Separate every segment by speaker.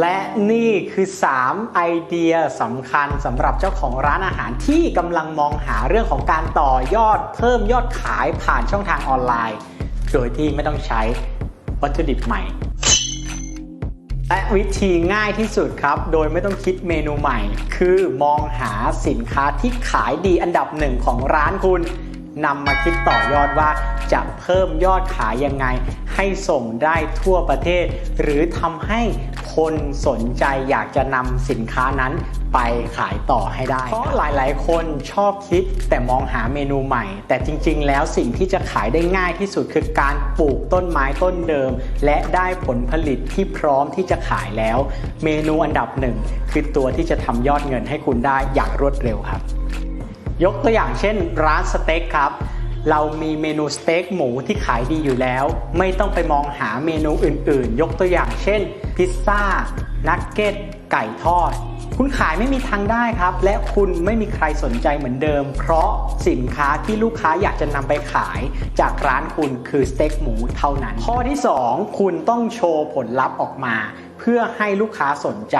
Speaker 1: และนี่คือ 3 ไอเดียสำคัญสำหรับเจ้าของร้านอาหารที่กำลังมองหาเรื่องของการต่อยอดเพิ่มยอดขายผ่านช่องทางออนไลน์ โดยที่ไม่ต้องใช้วัตถุดิบใหม่ และวิธีง่ายที่สุดครับ โดยไม่ต้องคิดเมนูใหม่ คือมองหาสินค้าที่ขายดีอันดับหนึ่งของร้านคุณนำมาคิดต่อยอดว่าจะเพิ่มยอดขายยังไง ให้ส่งได้ทั่วประเทศ หรือทำให้ คนสนใจอยากจะนำสินค้านั้นไปขายต่อให้ได้ เพราะหลายๆ คนชอบคิดแต่มองหาเมนูใหม่ แต่จริง ๆ แล้วสิ่งที่จะขายได้ง่ายที่สุดคือการปลูกต้นไม้ต้นเดิม และได้ผลผลิตที่พร้อมที่จะขายแล้ว เมนูอันดับหนึ่งคือตัวที่จะทำยอดเงินให้คุณได้อย่างรวดเร็วครับ ยกตัวอย่างเช่น ร้านสเต็กครับ เรามีเมนูสเต็กหมูที่ขายดีอยู่แล้ว ไม่ต้องไปมองหาเมนูอื่นๆ ยกตัวอย่างเช่น พิซซ่า นักเก็ต ไก่ทอด คุณขายไม่มีทางได้ครับ และคุณไม่มีใครสนใจเหมือนเดิม เพราะสินค้าที่ลูกค้าอยากจะนำไปขายจากร้านคุณคือสเต็กหมูเท่านั้น ข้อที่ 2 คุณต้องโชว์ผลลัพธ์ออกมา เพื่อให้ลูกค้าสนใจ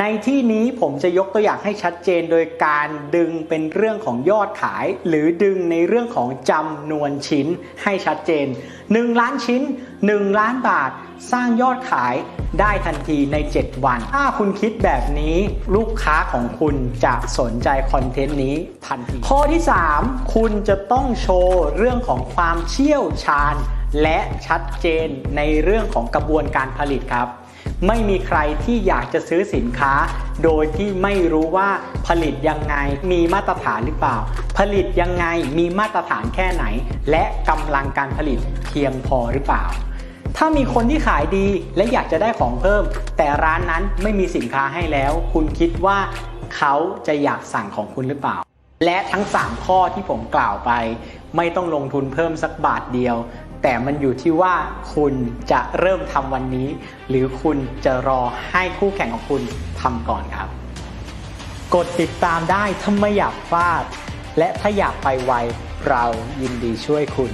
Speaker 1: ในที่นี้ผมจะยกตัวอย่างให้ชัดเจนโดยการดึงเป็นเรื่องของยอดขาย หรือดึงในเรื่องของจำนวนชิ้นให้ชัดเจน 1 ล้านชิ้น 1 ล้านบาท สร้างยอดขายได้ทันทีใน 7 วัน ถ้าคุณคิดแบบนี้ลูกค้าของคุณจะสนใจคอนเทนต์นี้ทันที ข้อที่ 3 คุณจะต้องโชว์เรื่องของความเชี่ยวชาญ และชัดเจนในเรื่องของกระบวนการผลิตครับ ไม่มีใครที่อยากจะซื้อสินค้า โดยที่ไม่รู้ว่าผลิตยังไงมีมาตรฐานหรือเปล่า ผลิตยังไงมีมาตรฐานแค่ไหน และกำลังการผลิตเพียงพอหรือเปล่า ถ้ามีคนที่ขายดีและอยากจะได้ของเพิ่ม แต่ร้านนั้นไม่มีสินค้าให้แล้ว คุณคิดว่าเขาจะอยากสั่งของคุณหรือเปล่าและทั้ง 3 ข้อที่ผมกล่าวไป ไม่ต้องลงทุนเพิ่มสักบาทเดียว แต่มันอยู่ที่ว่าคุณจะเริ่มทำวันนี้ หรือคุณจะรอให้คู่แข่งของคุณทำก่อนครับ กดติดตามได้ถ้าไม่อยากพลาด และถ้าอยากไปไวเรายินดีช่วยคุณ